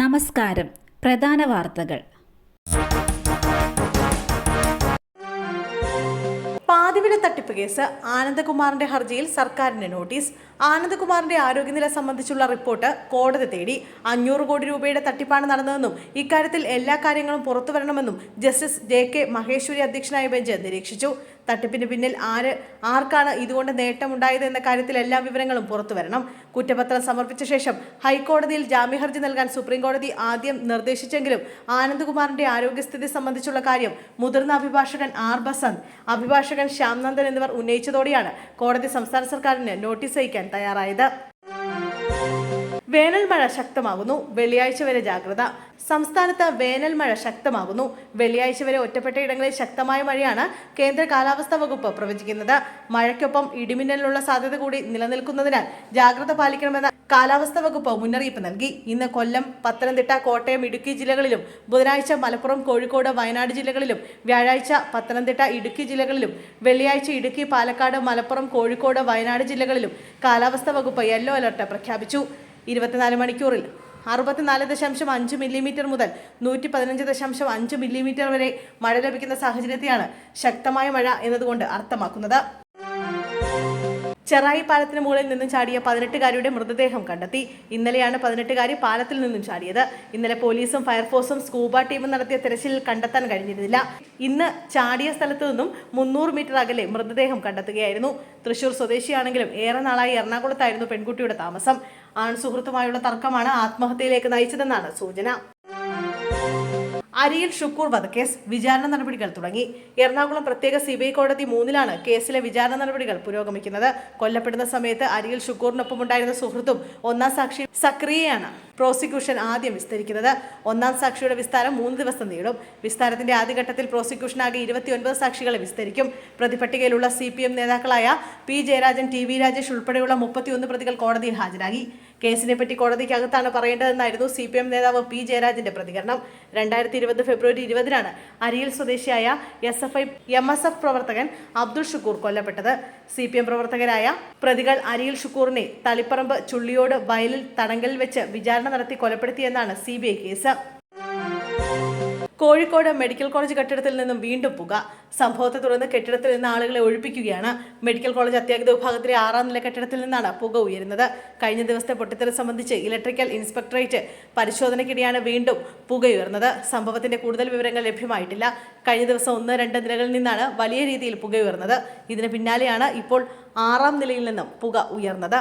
നമസ്കാരം. പ്രധാന വാർത്തകൾ. പാതിവില തട്ടിപ്പ് കേസ് ആനന്ദകുമാറിന്റെ ഹർജിയിൽ സർക്കാരിന് നോട്ടീസ്. ആനന്ദകുമാറിന്റെ ആരോഗ്യനില സംബന്ധിച്ചുള്ള റിപ്പോർട്ട് കോടതി തേടി. അഞ്ഞൂറ് കോടി രൂപയുടെ തട്ടിപ്പാണ് നടന്നതെന്നും ഇക്കാര്യത്തിൽ എല്ലാ കാര്യങ്ങളും പുറത്തുവരണമെന്നും ജസ്റ്റിസ് ജെ കെ മഹേശ്വരി അധ്യക്ഷനായ ബെഞ്ച് നിരീക്ഷിച്ചു. തട്ടിപ്പിന് പിന്നിൽ ആര് ആർക്കാണ് ഇതുകൊണ്ട് നേട്ടമുണ്ടായത് എന്ന കാര്യത്തിൽ എല്ലാ വിവരങ്ങളും പുറത്തുവരണം കുറ്റപത്രം സമർപ്പിച്ച ശേഷം ഹൈക്കോടതിയിൽ ജാമ്യഹർജി നൽകാൻ സുപ്രീംകോടതി ആദ്യം നിർദ്ദേശിച്ചെങ്കിലും ആനന്ദകുമാറിന്റെ ആരോഗ്യസ്ഥിതി സംബന്ധിച്ചുള്ള കാര്യം മുതിർന്ന അഭിഭാഷകൻ ആർ ബസന്ത് അഭിഭാഷകൻ ശ്യാംനന്ദൻ എന്നിവർ ഉന്നയിച്ചതോടെയാണ് കോടതി സംസ്ഥാന സർക്കാരിന് നോട്ടീസ് അയക്കാൻ തയ്യാറായത്. വേനൽ മഴ ശക്തമാകുന്നു വെള്ളിയാഴ്ച വരെ ജാഗ്രത. സംസ്ഥാനത്ത് വേനൽ മഴ ശക്തമാകുന്നു വെള്ളിയാഴ്ച വരെ ഒറ്റപ്പെട്ട ഇടങ്ങളിൽ ശക്തമായ മഴയാണ് കേന്ദ്ര കാലാവസ്ഥാ വകുപ്പ് പ്രവചിക്കുന്നത്. മഴയ്ക്കൊപ്പം ഇടിമിന്നലിനുള്ള സാധ്യത കൂടി നിലനിൽക്കുന്നതിനാൽ ജാഗ്രത പാലിക്കണമെന്ന കാലാവസ്ഥാ വകുപ്പ് മുന്നറിയിപ്പ് നൽകി. ഇന്ന് കൊല്ലം പത്തനംതിട്ട കോട്ടയം ഇടുക്കി ജില്ലകളിലും ബുധനാഴ്ച മലപ്പുറം കോഴിക്കോട് വയനാട് ജില്ലകളിലും വ്യാഴാഴ്ച പത്തനംതിട്ട ഇടുക്കി ജില്ലകളിലും വെള്ളിയാഴ്ച ഇടുക്കി പാലക്കാട് മലപ്പുറം കോഴിക്കോട് വയനാട് ജില്ലകളിലും കാലാവസ്ഥാ വകുപ്പ് യെല്ലോ അലർട്ട് പ്രഖ്യാപിച്ചു. ഇരുപത്തിനാല് മണിക്കൂറിൽ. അറുപത്തിനാല് ദശാംശം അഞ്ച് മില്ലിമീറ്റർ മുതൽ നൂറ്റി പതിനഞ്ച് ദശാംശം അഞ്ച് മില്ലിമീറ്റർ വരെ മഴ ലഭിക്കുന്ന സാഹചര്യത്തെയാണ് ശക്തമായ മഴ എന്നതുകൊണ്ട് അർത്ഥമാക്കുന്നത്. ചെറായി പാലത്തിന് മുകളിൽ നിന്നും ചാടിയ പതിനെട്ടുകാരിയുടെ മൃതദേഹം കണ്ടെത്തി. ഇന്നലെയാണ് പതിനെട്ടുകാരി പാലത്തിൽ നിന്നും ചാടിയത്. ഇന്നലെ പോലീസും ഫയർഫോഴ്സും സ്കൂബ ടീമും നടത്തിയ തെരച്ചിലിൽ കണ്ടെത്താൻ കഴിഞ്ഞിരുന്നില്ല. ഇന്ന് ചാടിയ സ്ഥലത്തു നിന്നും മുന്നൂറ് മീറ്റർ അകലെ മൃതദേഹം കണ്ടെത്തുകയായിരുന്നു. തൃശൂർ സ്വദേശിയാണെങ്കിലും ഏറെ നാളായി എറണാകുളത്തായിരുന്നു പെൺകുട്ടിയുടെ താമസം. ആൺ സുഹൃത്തുമായുള്ള തർക്കമാണ് ആത്മഹത്യയിലേക്ക് നയിച്ചതെന്നാണ് സൂചന. അരിയിൽ ഷുക്കൂർ വധക്കേസ് വിചാരണ നടപടികൾ തുടങ്ങി. എറണാകുളം പ്രത്യേക സിബിഐ കോടതി മൂന്നിലാണ് കേസിലെ വിചാരണ നടപടികൾ പുരോഗമിക്കുന്നത്. കൊല്ലപ്പെടുന്ന സമയത്ത് അരിയിൽ ഷുക്കൂറിനൊപ്പം ഉണ്ടായിരുന്ന സുഹൃത്തും ഒന്നാം സാക്ഷി സക്രിയയാണ് പ്രോസിക്യൂഷൻ ആദ്യം വിസ്തരിക്കുന്നത്. ഒന്നാം സാക്ഷിയുടെ വിസ്താരം മൂന്ന് ദിവസം നീളും. വിസ്താരത്തിന്റെ ആദ്യഘട്ടത്തിൽ പ്രോസിക്യൂഷൻ ആകെ ഇരുപത്തിയൊൻപത് സാക്ഷികളെ വിസ്തരിക്കും. പ്രതിപട്ടികയിലുള്ള സി പി എം നേതാക്കളായ P Jayarajan T V Rajesh ഉൾപ്പെടെയുള്ള മുപ്പത്തിയൊന്ന് പ്രതികൾ കോടതിയിൽ ഹാജരാകി. കേസിനെപ്പറ്റി കോടതിക്കകത്താണ് പറയേണ്ടതെന്നായിരുന്നു സി പി എം നേതാവ് പി ജയരാജന്റെ പ്രതികരണം. രണ്ടായിരത്തി ഇരുപത് ഫെബ്രുവരി ഇരുപതിനാണ് അരിയിൽ സ്വദേശിയായ S F I M S F പ്രവർത്തകൻ അബ്ദുൾ ഷുക്കൂർ കൊല്ലപ്പെട്ടത്. സി പി എം പ്രവർത്തകരായ പ്രതികൾ അരിയിൽ ഷുക്കൂറിനെ തളിപ്പറമ്പ് ചുള്ളിയോട് വയലിൽ തടങ്കലിൽ വെച്ച് വിചാരണ നടത്തി കൊലപ്പെടുത്തിയെന്നാണ് C B I case. Kozhikode medical college കെട്ടിടത്തിൽ നിന്നും വീണ്ടും പുക. സംഭവത്തെ തുടർന്ന് കെട്ടിടത്തിൽ നിന്ന് ആളുകളെ ഒഴിപ്പിക്കുകയാണ്. മെഡിക്കൽ കോളേജ് അത്യാഹിത വിഭാഗത്തിലെ ആറാം നില കെട്ടിടത്തിൽ നിന്നാണ് പുക ഉയരുന്നത്. കഴിഞ്ഞ ദിവസത്തെ പൊട്ടിത്തെറി സംബന്ധിച്ച് ഇലക്ട്രിക്കൽ ഇൻസ്പെക്ടറേറ്റ് പരിശോധനയ്ക്കിടെയാണ് വീണ്ടും പുകയുയർന്നത് സംഭവത്തിന്റെ കൂടുതൽ വിവരങ്ങൾ ലഭ്യമായിട്ടില്ല. കഴിഞ്ഞ ദിവസം ഒന്ന് രണ്ട് നിലകളിൽ നിന്നാണ് വലിയ രീതിയിൽ പുകയുയർന്നത് ഇതിന് പിന്നാലെയാണ് ഇപ്പോൾ ആറാം നിലയിൽ നിന്നും പുക ഉയർന്നത്.